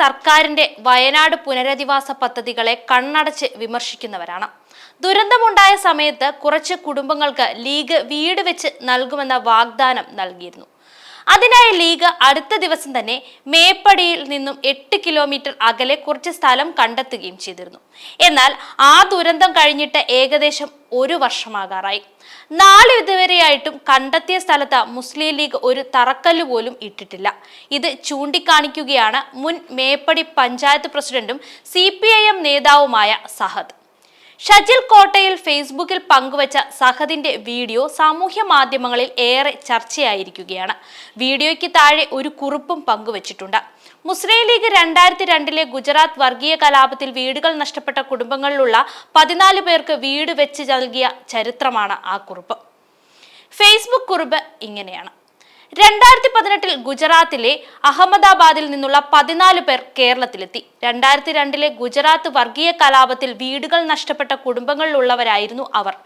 സർക്കാരിന്റെ വയനാട് പുനരധിവാസ പദ്ധതികളെ കണ്ണടച്ച് വിമർശിക്കുന്നവരാണ്. ദുരന്തമുണ്ടായ സമയത്ത് കുറച്ച് കുടുംബങ്ങൾക്ക് ലീഗ് വീട് വെച്ച് നൽകുമെന്ന വാഗ്ദാനം നൽകിയിരുന്നു. അതിനായി ലീഗ് അടുത്ത ദിവസം തന്നെ മേപ്പടിയിൽ നിന്നും എട്ട് കിലോമീറ്റർ അകലെ കുറച്ച് സ്ഥലം കണ്ടെത്തുകയും ചെയ്തിരുന്നു. എന്നാൽ ആ ദുരന്തം കഴിഞ്ഞിട്ട് ഏകദേശം ഒരു വർഷമാകാറായി. നാല് ഇതുവരെയായിട്ടും കണ്ടെത്തിയ സ്ഥലത്ത് മുസ്ലിം ലീഗ് ഒരു തറക്കല്ല് പോലും ഇട്ടിട്ടില്ല. ഇത് ചൂണ്ടിക്കാണിക്കുകയാണ് മുൻ മേപ്പടി പഞ്ചായത്ത് പ്രസിഡന്റും സി നേതാവുമായ സഹദ്. ഷജിൽ കോട്ടയിൽ ഫേസ്ബുക്കിൽ പങ്കുവച്ച സഹദിന്റെ വീഡിയോ സാമൂഹ്യ മാധ്യമങ്ങളിൽ ഏറെ ചർച്ചയായിരിക്കുകയാണ്. വീഡിയോയ്ക്ക് താഴെ ഒരു കുറിപ്പും പങ്കുവച്ചിട്ടുണ്ട്. മുസ്ലിം ലീഗ് രണ്ടായിരത്തി രണ്ടിലെ ഗുജറാത്ത് വർഗീയ കലാപത്തിൽ വീടുകൾ നഷ്ടപ്പെട്ട കുടുംബങ്ങളിലുള്ള പതിനാല് പേർക്ക് വീട് വെച്ച് നൽകിയ ചരിത്രമാണ് ആ കുറിപ്പ്. ഫേസ്ബുക്ക് കുറിപ്പ് ഇങ്ങനെയാണ്. രണ്ടായിരത്തി പതിനെട്ടിൽ ഗുജറാത്തിലെ അഹമ്മദാബാദിൽ നിന്നുള്ള പതിനാല് പേർ കേരളത്തിലെത്തി. രണ്ടായിരത്തി രണ്ടിലെ ഗുജറാത്ത് വർഗീയ കലാപത്തിൽ വീടുകൾ നഷ്ടപ്പെട്ട കുടുംബങ്ങളിലുള്ളവരായിരുന്നു അവർ.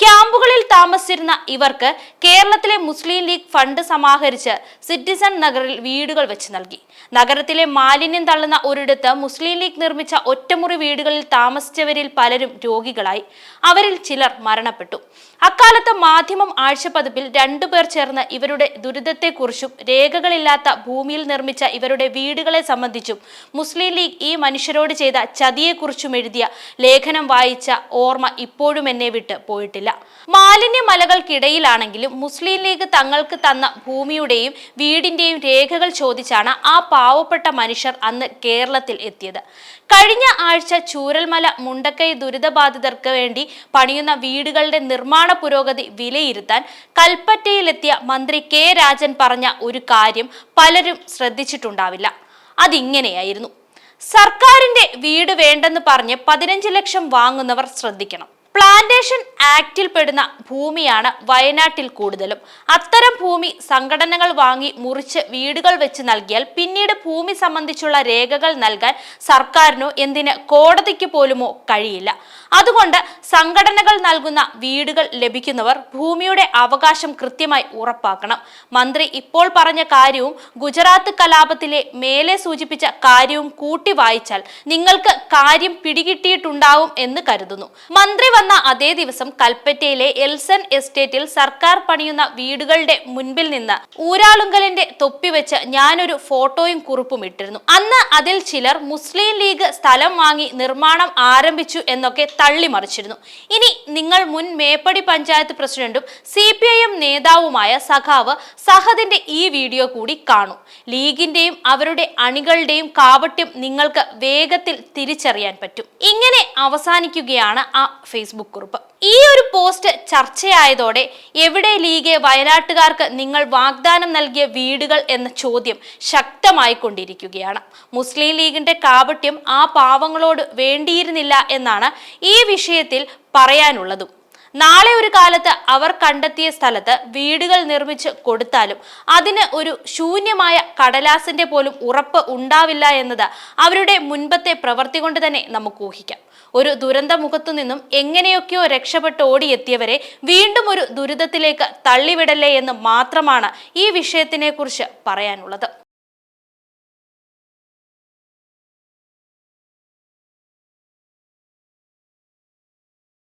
ക്യാമ്പുകളിൽ താമസിച്ചിരുന്ന ഇവർക്ക് കേരളത്തിലെ മുസ്ലിം ലീഗ് ഫണ്ട് സമാഹരിച്ച് സിറ്റിസൺ നഗറിൽ വീടുകൾ വെച്ച് നൽകി. നഗരത്തിലെ മാലിന്യം തള്ളുന്ന ഒരിടത്ത് മുസ്ലിം ലീഗ് നിർമ്മിച്ച ഒറ്റമുറി വീടുകളിൽ താമസിച്ചവരിൽ പലരും രോഗികളായി. അവരിൽ ചിലർ മരണപ്പെട്ടു. അക്കാലത്ത് മാധ്യമം ആഴ്ചപ്പതിപ്പിൽ രണ്ടുപേർ ചേർന്ന് ഇവരുടെ ദുരിതത്തെക്കുറിച്ചും രേഖകളില്ലാത്ത ഭൂമിയിൽ നിർമ്മിച്ച ഇവരുടെ വീടുകളെ സംബന്ധിച്ചും മുസ്ലിം ലീഗ് ഈ മനുഷ്യരോട് ചെയ്ത ചതിയെക്കുറിച്ചും എഴുതിയ ലേഖനം വായിച്ച ഓർമ്മ ഇപ്പോഴും എന്നെ വിട്ട് പോയിട്ടില്ല. മാലിന്യ മലകൾക്കിടയിലാണെങ്കിലും മുസ്ലിം ലീഗ് തങ്ങൾക്ക് തന്ന ഭൂമിയുടെയും വീടിന്റെയും രേഖകൾ ചോദിച്ചാണ് ആ പാവപ്പെട്ട മനുഷ്യർ അന്ന് കേരളത്തിൽ എത്തിയത്. കഴിഞ്ഞ ആഴ്ച ചൂരൽമല മുണ്ടക്കൈ ദുരിതബാധിതർക്ക് വേണ്ടി പണിയുന്ന വീടുകളുടെ നിർമ്മാണ പുരോഗതി വിലയിരുത്താൻ കൽപ്പറ്റയിലെത്തിയ മന്ത്രി കെ രാജൻ പറഞ്ഞ ഒരു കാര്യം പലരും ശ്രദ്ധിച്ചിട്ടുണ്ടാവില്ല. അതിങ്ങനെയായിരുന്നു. സർക്കാരിന്റെ വീട് വേണ്ടെന്ന് പറഞ്ഞ് പതിനഞ്ച് ലക്ഷം വാങ്ങുന്നവർ ശ്രദ്ധിക്കണം. പ്ലാന്റേഷൻ ആക്റ്റിൽ പെടുന്ന ഭൂമിയാണ് വയനാട്ടിൽ കൂടുതലും. അത്തരം ഭൂമി സംഘടനകൾ വാങ്ങി മുറിച്ച് വീടുകൾ വെച്ച് നൽകിയാൽ പിന്നീട് ഭൂമി സംബന്ധിച്ചുള്ള രേഖകൾ നൽകാൻ സർക്കാരിനോ എന്തിന് കോടതിക്ക് പോലുമോ കഴിയില്ല. അതുകൊണ്ട് സംഘടനകൾ നൽകുന്ന വീടുകൾ ലഭിക്കുന്നവർ ഭൂമിയുടെ അവകാശം കൃത്യമായി ഉറപ്പാക്കണം. മന്ത്രി ഇപ്പോൾ പറഞ്ഞ കാര്യവും ഗുജറാത്ത് കലാപത്തിലെ മേലെ സൂചിപ്പിച്ച കാര്യവും കൂട്ടി വായിച്ചാൽ നിങ്ങൾക്ക് കാര്യം പിടികിട്ടിയിട്ടുണ്ടാവും എന്ന് കരുതുന്നു. മന്ത്രി വന്ന അതേ ദിവസം കൽപ്പറ്റയിലെ എൽസൺ എസ്റ്റേറ്റിൽ സർക്കാർ പണിയുന്ന വീടുകളുടെ മുൻപിൽ നിന്ന് ഊരാളുങ്കലിന്റെ തൊപ്പി വെച്ച് ഞാനൊരു ഫോട്ടോയും കുറിപ്പും ഇട്ടിരുന്നു. അന്ന് അതിൽ ചിലർ മുസ്ലിം ലീഗ് സ്ഥലം വാങ്ങി നിർമ്മാണം ആരംഭിച്ചു എന്നൊക്കെ തള്ളിമറിച്ചിരുന്നു. ഇനി നിങ്ങൾ മുൻ മേപ്പടി പഞ്ചായത്ത് പ്രസിഡന്റും സി പി ഐ എം നേതാവുമായ സഖാവ് സഹദിന്റെ ഈ വീഡിയോ കൂടി കാണൂ. ലീഗിന്റെയും അവരുടെ അണികളുടെയും കാവട്യം നിങ്ങൾക്ക് വേഗത്തിൽ തിരിച്ചറിയാൻ പറ്റും. ഇങ്ങനെ അവസാനിക്കുകയാണ് ആ ഫേസ്ബുക്ക് കുറിപ്പ് ഈ ഒരു പോസ്റ്റ് ചർച്ചയായതോടെ എവിടെ ലീഗ് വയനാട്ടുകാർക്ക് നിങ്ങൾ വാഗ്ദാനം നൽകിയ വീടുകൾ എന്ന ചോദ്യം ശക്തമായി കൊണ്ടിരിക്കുകയാണ് മുസ്ലിം ലീഗിന്റെ കാപട്യം ആ പാവങ്ങളോട് വേണ്ടിയിരുന്നില്ല എന്നാണ് ഈ വിഷയത്തിൽ പറയാനുള്ളതും. നാളെ ഒരു കാലത്ത് അവർ കണ്ടെത്തിയ സ്ഥലത്ത് വീടുകൾ നിർമ്മിച്ച് കൊടുത്താലും അതിന് ഒരു ശൂന്യമായ കടലാസിന്റെ പോലും ഉറപ്പ് ഉണ്ടാവില്ല എന്നത് അവരുടെ മുൻപത്തെ പ്രവൃത്തി കൊണ്ട് തന്നെ നമുക്ക് ഊഹിക്കാം. ഒരു ദുരന്ത മുഖത്തു നിന്നും എങ്ങനെയൊക്കെയോ രക്ഷപ്പെട്ട് ഓടിയെത്തിയവരെ വീണ്ടും ഒരു ദുരിതത്തിലേക്ക് തള്ളിവിടല്ലേ എന്ന് മാത്രമാണ് ഈ വിഷയത്തിനെ കുറിച്ച് പറയാനുള്ളത്.